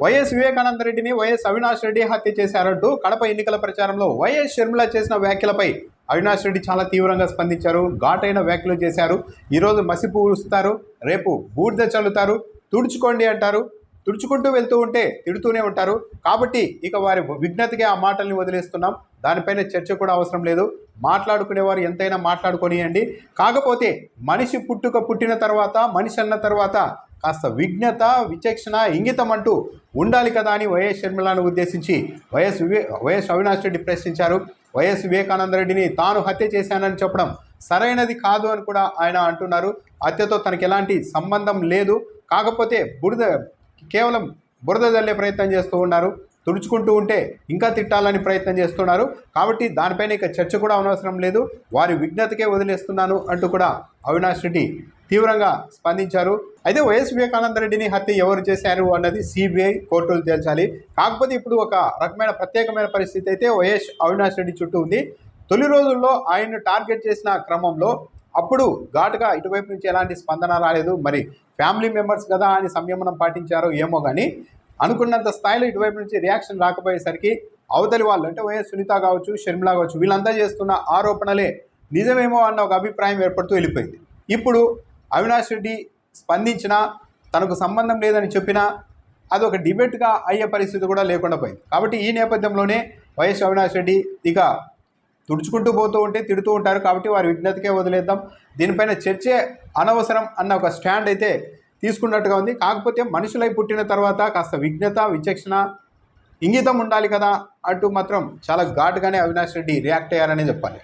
YS Vivekananda రెడ్డిని YS Avinash Reddy హత్య చేశారంటూ కడప ఎన్నికల ప్రచారంలో వైఎస్ షర్మిల చేసిన వ్యాఖ్యలపై అవినాష్ రెడ్డి చాలా తీవ్రంగా స్పందించారు. ఘాటైన వ్యాఖ్యలు చేశారు. ఈరోజు మసి పూస్తారు రేపు బూడిద చల్లుతారు. తుడుచుకోండి అంటారు. తుడుచుకుంటూ వెళ్తూ ఉంటే తిడుతూనే ఉంటారు. కాబట్టి ఇక వారి విజ్ఞతగా ఆ మాటల్ని వదిలేస్తున్నాం. దానిపైన చర్చ కూడా అవసరం లేదు. మాట్లాడుకునేవారు ఎంతైనా మాట్లాడుకొనియండి. కాకపోతే మనిషి పుట్టుక పుట్టిన తర్వాత మనిషి అన్న తర్వాత కాస్త విజ్ఞత విచక్షణ ఇంగితం అంటూ ఉండాలి కదా అని వైఎస్ షర్మిలను ఉద్దేశించి వైఎస్ వివే వైఎస్ అవినాష్ రెడ్డి ప్రశ్నించారు. వైఎస్ వివేకానంద రెడ్డిని తాను హత్య చేశానని చెప్పడం సరైనది కాదు అని కూడా ఆయన అంటున్నారు. హత్యతో తనకి ఎలాంటి సంబంధం లేదు. కాకపోతే బురద కేవలం బురద జల్లే ప్రయత్నం చేస్తూ ఉన్నారు. తుడుచుకుంటూ ఉంటే ఇంకా తిట్టాలని ప్రయత్నం చేస్తున్నారు. కాబట్టి దానిపైన ఇక చర్చ కూడా అనవసరం లేదు. వారి విజ్ఞతకే వదిలేస్తున్నాను అంటూ కూడా అవినాష్ రెడ్డి తీవ్రంగా స్పందించారు. అయితే వైఎస్ వివేకానంద రెడ్డిని హత్య ఎవరు చేశారు అన్నది సిబిఐ కోర్టులు తేల్చాలి. కాకపోతే ఇప్పుడు ఒక రకమైన ప్రత్యేకమైన పరిస్థితి అయితే వైఎస్ అవినాష్ రెడ్డి చుట్టూ ఉంది. తొలి రోజుల్లో ఆయన్ను టార్గెట్ చేసిన క్రమంలో అప్పుడు ఘాటుగా ఇటువైపు నుంచి ఎలాంటి స్పందన రాలేదు. మరి ఫ్యామిలీ మెంబర్స్ కదా అని సంయమనం పాటించారో ఏమో కానీ అనుకున్నంత స్థాయిలో ఇటువైపు నుంచి రియాక్షన్ రాకపోయేసరికి అవతలి వాళ్ళు అంటే వైఎస్ సునీత కావచ్చు షర్మిల కావచ్చు వీళ్ళంతా చేస్తున్న ఆరోపణలే నిజమేమో అన్న ఒక అభిప్రాయం ఏర్పడుతూ వెళ్ళిపోయింది. ఇప్పుడు అవినాష్ రెడ్డి స్పందించినా తనకు సంబంధం లేదని చెప్పినా అది ఒక డిబేట్గా అయ్యే పరిస్థితి కూడా లేకుండా పోయింది. కాబట్టి ఈ నేపథ్యంలోనే వైఎస్ అవినాష్ రెడ్డి ఇక తుడుచుకుంటూ పోతూ ఉంటే తిడుతూ ఉంటారు కాబట్టి వారి విజ్ఞతకే వదిలేద్దాం. దీనిపైన చర్చే అనవసరం అన్న ఒక స్టాండ్ అయితే తీసుకున్నట్టుగా ఉంది. కాకపోతే మనుషులై పుట్టిన తర్వాత కాస్త విజ్ఞత విచక్షణ ఇంగితం ఉండాలి కదా అంటూ మాత్రం చాలా ఘాటుగానే అవినాష్ రెడ్డి రియాక్ట్ అయ్యారనే చెప్పాలి.